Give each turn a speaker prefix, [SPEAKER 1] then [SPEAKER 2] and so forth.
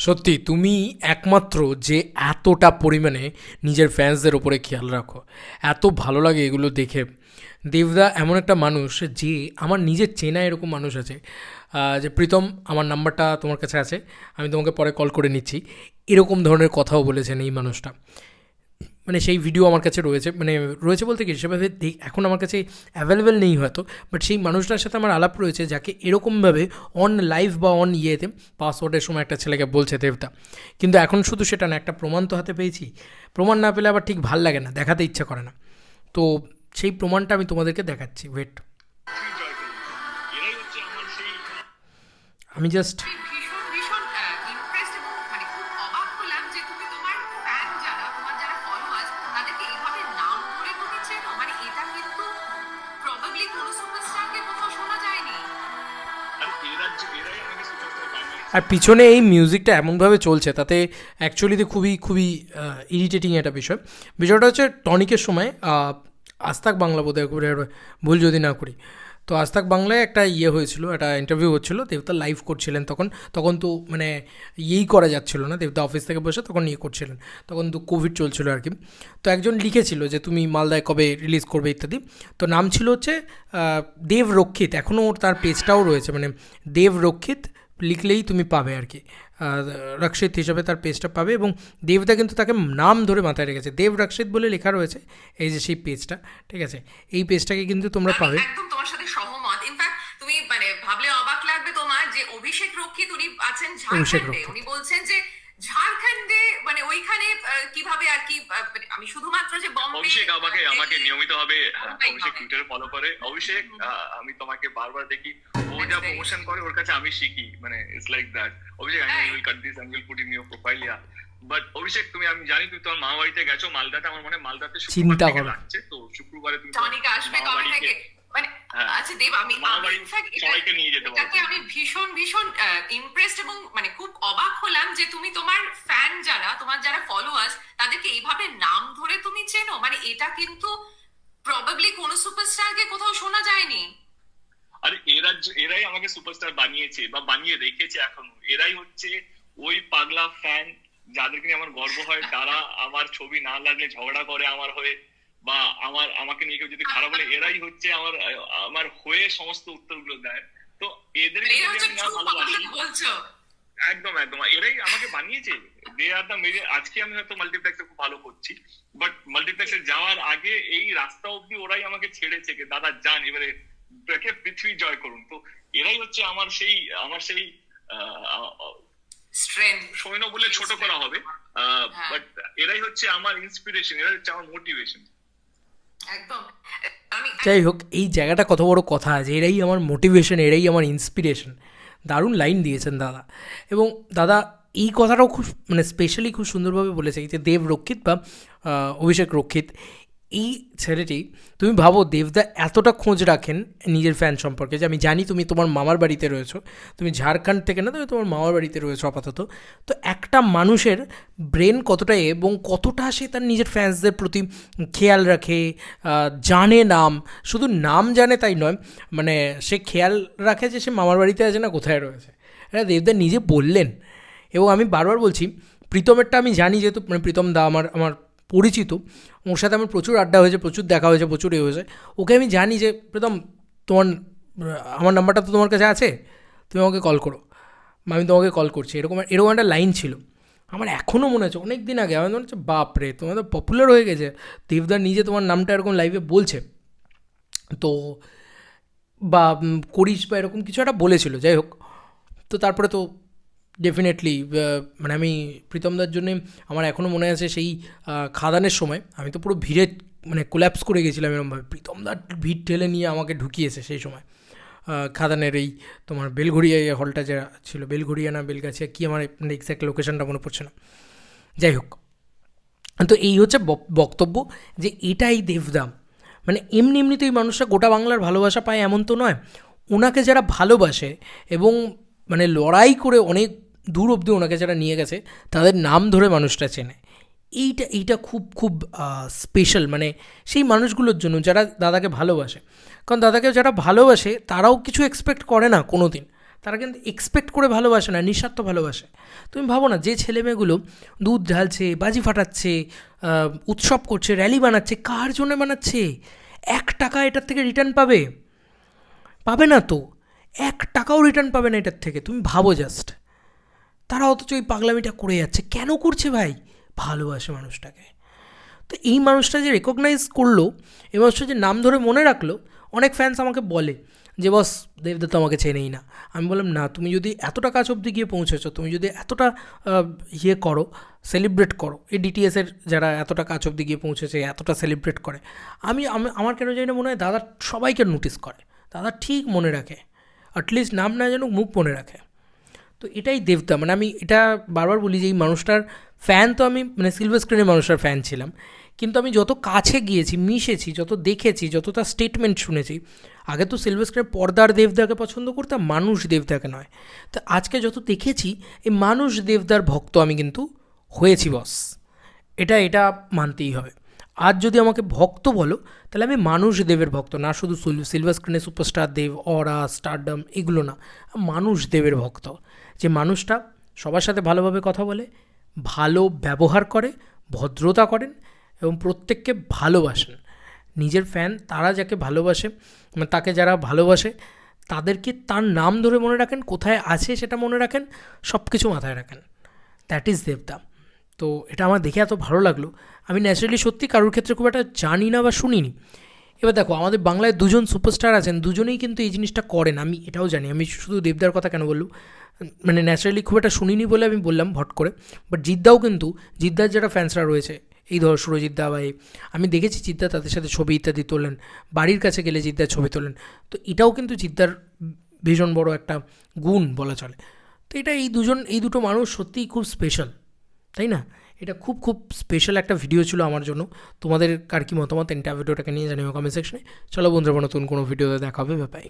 [SPEAKER 1] সত্যি, তুমি একমাত্র যে এতটা পরিমাণে নিজের ফ্যান্সদের ওপরে খেয়াল রাখো। এত ভালো লাগে এগুলো দেখে। দেবদা এমন একটা মানুষ যে আমার নিজের চেনা এরকম মানুষ আছে। যে প্রীতম, আমার নাম্বারটা তোমার কাছে আছে। আমি তোমাকে পরে কল করে নিচ্ছি। এরকম ধরনের কথাও বলেছেন এই মানুষটা। মানে সেই ভিডিও আমার কাছে রয়েছে মানে রয়েছে বলতে কি, সেভাবে এখন আমার কাছে অ্যাভেলেবেল নেই হয়তো বাট সেই মানুষটার সাথে আমার আলাপ রয়েছে, যাকে এরকমভাবে অন লাইভ বা অন ইয়েতে পাসওয়ার্ডের সময় একটা ছেলেকে বলছে দেবতা কিন্তু এখন শুধু সেটা না, একটা প্রমাণ তো হাতে পেয়েছি। প্রমাণ না পেলে আবার ঠিক ভালো লাগে না, দেখাতে ইচ্ছা করে না। তো সেই প্রমাণটা আমি তোমাদেরকে দেখাচ্ছি ওয়েট আমি জাস্ট
[SPEAKER 2] আর
[SPEAKER 1] পিছনে এই মিউজিকটা এমনভাবে চলছে, তাতে অ্যাকচুয়ালিতে খুবই খুবই ইরিটেটিং একটা বিষয়। বিষয়টা হচ্ছে টনিকের সময় আস্তাক বাংলা বোধহয় করে ভুল যদি না করি। তো আজ তাক বাংলায় একটা ইয়ে হয়েছিল, একটা ইন্টারভিউ হচ্ছিল, দেবতা লাইভ করছিলেন তখন তখন তো মানে ইয়েই করা যাচ্ছিল না, দেবতা অফিস থেকে বসে তখন ইয়ে করছিলেন, তখন তো কোভিড চলছিল আর কি। তো একজন লিখেছিল যে, তুমি মালদায় কবে রিলিজ করবে? ইত্যাদি। তো নাম ছিল হচ্ছে দেব রক্ষিত এখনও ওর তার পেজটাও রয়েছে মানে দেব রক্ষিত লিখলেই তুমি পাবে আর কি। রক্ষিত হিসাবে তার পেজটা পাবে এবং দেবদা কিন্তু তাকে নাম ধরে মাথায় রেখেছে। দেব রক্ষিত বলে লেখা রয়েছে এই যে সেই পেজটা ঠিক আছে? এই পেজটাকে কিন্তু তোমরা পাবে।
[SPEAKER 3] একদম তোমার সাথে সহমত। ইনফ্যাক্ট তুমি মানে ভাবলে অবাক লাগবে তোমার যে অভিষেক রক্ষিত উনি আছেন
[SPEAKER 1] অভিষেক
[SPEAKER 3] ঝাড়খণ্ডে।
[SPEAKER 1] রক্ষিত।
[SPEAKER 3] উনি বলছেন যে ঝাড়খণ্ডে মানে ওইখানে আহ, কীভাবে আর কি মানে আমি শুধুমাত্র যে বম্বে
[SPEAKER 2] অভিষেক আমাকে আমাকে নিয়মিত ভাবে অভিষেক টুইটারে ফলো করে। অভিষেক আহ, আমি তোমাকে বারবার দেখি। ও যা প্রমোশন করে ওর কাছে আমি শিখি। মানে it's like that Abhishek I will cut this I will put in your profile yeah but Abhishek তুমি আমি জানি তুমি তোমার মামা বাড়িতে গেছো মালদাতে আমার মনে মালদাতে
[SPEAKER 1] চিন্তা করো।
[SPEAKER 2] লাগছে তো শুক্রবারে তুমি
[SPEAKER 3] টনিক আসবে কবে থেকে? মানে
[SPEAKER 2] হ্যাঁ।
[SPEAKER 3] আচ্ছা দেব আমি
[SPEAKER 2] সবাইকে নিয়ে যেতে পারব।
[SPEAKER 3] আমি ভীষণ ভীষণ ইমপ্রেসড এবং মানে খুব অবাক হলাম যে তুমি তোমার ফ্যান যারা তোমার যারা ফলোয়ার্স তাদেরকে এইভাবে নাম ধরে তুমি চেনো? মানে এটা কিন্তু প্রবাবলি কোনো সুপারস্টারকে কোথাও শোনা যায়নি।
[SPEAKER 2] আর এরা এরাই আমাকে সুপারস্টার বানিয়েছে বা বানিয়ে রেখেছে এখনও। এরাই হচ্ছে ওই পাগলা ফ্যান যাদেরকে নিয়ে আমার গর্ব হয় তারা আমার ছবি না লাগলে ঝগড়া করে আমার হয়ে বা আমার আমাকে নিয়ে কেউ যদি খারাপ বলে এরাই হচ্ছে আমার আমার হয়ে সমস্ত উত্তরগুলো দেয়। তো না ভালোবাসি
[SPEAKER 3] বলছো।
[SPEAKER 2] একদম একদম। এরাই আমাকে বানিয়েছে। দে আর দা মেরে আজকে আমি হয়তো মাল্টিপ্লেক্সে খুব ভালো করছি বাট মাল্টিপ্লেক্সে যাওয়ার আগে এই রাস্তা অব্দি ওরাই আমাকে ছেড়েছে দাদা যান এবারে দেখে পৃথিবী জয় করুন। তো এরাই হচ্ছে আমার সেই আমার সেই
[SPEAKER 3] স্ট্রেংথ
[SPEAKER 2] সৈন্য বলে ছোট করা হবে।
[SPEAKER 3] হ্যাঁ।
[SPEAKER 2] বাট এরাই হচ্ছে আমার ইন্সপিরেশন এরাই হচ্ছে আমার মোটিভেশন
[SPEAKER 3] একদম।
[SPEAKER 1] যাই হোক এই জায়গাটা কত বড় কথা আছে এরাই আমার মোটিভেশন এরাই আমার ইন্সপিরেশন দারুণ লাইন দিয়েছেন দাদা। এবং দাদা এই কথাটাও খুব মানে স্পেশালি খুব সুন্দরভাবে বলেছে। যে দেব রক্ষিত বা আহ, অভিষেক রক্ষিত এই ছেলেটি, তুমি ভাবো দেবদা এতটা খোঁজ রাখেন নিজের ফ্যান সম্পর্কে যে আমি জানি তুমি তোমার মামার বাড়িতে রয়েছো, তুমি ঝাড়খণ্ড থেকে না তুমি তোমার মামার বাড়িতে রয়েছো আপাতত। তো একটা মানুষের ব্রেন কতটা এবং কতটা সে তার নিজের ফ্যান্সদের প্রতি খেয়াল রাখে জানে নাম, শুধু নাম জানে তাই নয় মানে সে খেয়াল রাখে যে সে মামার বাড়িতে আছে না, কোথায় রয়েছে। এটা দেবদা নিজে বললেন এবং আমি বারবার বলছি, প্রীতমেরটা আমি জানি যেহেতু মানে প্রীতম দা আমার আমার পরিচিত, ওর সাথে আমার প্রচুর আড্ডা হয়েছে, প্রচুর দেখা হয়েছে, প্রচুর এ হয়েছে। ওকে আমি জানি যে, প্রীতম, তোমার, আমার নাম্বারটা তো তোমার কাছে আছে? তুমি আমাকে কল করো। আমি তোমাকে কল করছি। এরকম এরকম একটা লাইন ছিল। আমার এখনও মনে হচ্ছে অনেক দিন আগে, আমার মনে হচ্ছে বাপ রে তোমার তো পপুলার হয়ে গেছে। দেবদা নিজে তোমার নামটা এরকম লাইভে বলছে। তো, বা করিস বা এরকম কিছু একটা বলেছিল, যাই হোক। তো তারপরে তো ডেফিনেটলি মানে আমি প্রীতমদার জন্যে আমার এখনও মনে আছে সেই খাদানের সময় আমি তো পুরো ভিড়ে মানে কোল্যাপস করে গেছিলাম এরকমভাবে প্রীতমদার ভিড় ঠেলে নিয়ে আমাকে ঢুকিয়েছে সেই সময়। খাদানের এই তোমার বেলঘড়িয়া হলটা যেটা ছিল, বেলঘড়িয়া না বেলগাছিয়া, কী আমার মানে এক্স্যাক্ট লোকেশনটা মনে পড়ছে না। যাই হোক, তো এই হচ্ছে বক- বক্তব্য যে এটাই দেবদাম। মানে এমনি এমনিতেই মানুষরা গোটা বাংলার ভালোবাসা পায় এমন তো নয়। ওনাকে যারা ভালোবাসে এবং মানে লড়াই করে অনেক দূর অবধি ওনাকে যারা নিয়ে গেছে, তাদের নাম ধরে মানুষটা চেনে। এইটা এইটা খুব খুব স্পেশাল মানে সেই মানুষগুলোর জন্য যারা দাদাকে ভালোবাসে। কারণ দাদাকে যারা ভালোবাসে, তারাও কিছু এক্সপেক্ট করে না কোনো দিন তারা কিন্তু এক্সপেক্ট করে ভালোবাসে না, নিঃস্বার্থ ভালোবাসে। তুমি ভাবো না, যে ছেলে মেয়েগুলো দুধ ঢালছে, বাজি ফাটাচ্ছে উৎসব করছে র্যালি বানাচ্ছে, কার জন্য বানাচ্ছে? এক টাকা এটার থেকে রিটার্ন পাবে? পাবে না তো? এক টাকাও রিটার্ন পাবে না এটার থেকে। তুমি ভাবো জাস্ট তারা অথচ ওই পাগলামিটা করে যাচ্ছে। কেন করছে ভাই? ভালোবাসে মানুষটাকে। তো এই মানুষটা যে রেকগনাইজ করল এই মানুষটা যে নাম ধরে মনে রাখল, অনেক ফ্যান্স আমাকে বলে যে, বস দেবদত্ত আমাকে চেনেই না। আমি বললাম, না, তুমি যদি এতটা কাজ অবধি গিয়ে পৌঁছেছো, তুমি যদি এতটা ইয়ে করো সেলিব্রেট করো, এই ডিটিএসের যারা এতটা কাজ অবধি গিয়ে পৌঁছেছে, এতটা সেলিব্রেট করে, আমি, আমি- আমার কেন জানি মনে হয় দাদা সবাইকে নোটিস করে। দাদা ঠিক মনে রাখে। অ্যাটলিস্ট নাম না যেন মুখ মনে রাখে। তো এটাই দেবতা মানে আমি এটা বারবার বলি যে এই মানুষটার ফ্যান তো আমি মানে সিলভার স্ক্রিনের মানুষটার ফ্যান ছিলাম। কিন্তু আমি যত কাছে গিয়েছি, মিশেছি, যত দেখেছি, যত তার স্টেটমেন্ট শুনেছি, আগে তো সিলভার স্ক্রিনে পর্দার দেবদাকে পছন্দ করতাম, মানুষ দেবদাকে নয়। তো আজকে যত দেখেছি, এই মানুষ দেবদার ভক্ত আমি কিন্তু হয়েছি বস এটা এটা মানতেই হবে। আজ যদি আমাকে ভক্ত বলো, তাহলে আমি মানুষ দেবের ভক্ত না, শুধু সিল- সিলভার স্ক্রিনে সুপারস্টার দেব অরা স্টারডম এগুলো না। মানুষ দেবের ভক্ত। যে মানুষটা সবার সাথে ভালোভাবে কথা বলে, ভালো ব্যবহার করে, ভদ্রতা করেন এবং প্রত্যেককে ভালোবাসেন। নিজের ফ্যান তারা যাকে ভালোবাসে মানে তাকে যারা ভালোবাসে, তাদেরকে তার নাম ধরে মনে রাখেন, কোথায় আছে সেটা মনে রাখেন সব কিছু মাথায় রাখেন। দ্যাট ইজ দেবদা তো এটা আমার দেখে এত ভালো লাগল। আমি ন্যাচারালি সত্যি কারোর ক্ষেত্রে খুব একটা জানি না বা শুনিনি। এবার দেখো, আমাদের বাংলায় দুজন সুপারস্টার আছেন, দুজনেই কিন্তু এই জিনিসটা করেন। আমি এটাও জানি, আমি শুধু দেবদার কথা কেন বললু মানে ন্যাচারালি খুব একটা শুনিনি বলে আমি বললাম ভট করে। বাট জিদ্দাও কিন্তু, জিদ্দার যারা ফ্যান্সরা রয়েছে, এই ধর সুরজিদ্দা বা এই, আমি দেখেছি জিদ্দা তাদের সাথে ছবি ইত্যাদি তোলেন, বাড়ির কাছে গেলে জিদ্দার ছবি তোলেন। তো এটাও কিন্তু জিদ্দার ভীষণ বড় একটা গুণ বলা চলে। তো এটা এই দুজন, এই দুটো মানুষ সত্যিই খুব স্পেশাল তাই না? এটা খুব খুব স্পেশাল একটা ভিডিও ছিল আমার জন্য। তোমাদের কার কি মতামত? এটা ভিডিওটাকে নিয়ে জানিও কমেন্ট সেকশনে চলো বন্ধুরা, নতুন কোনো ভিডিওতে দেখা হবে ব্যাপারে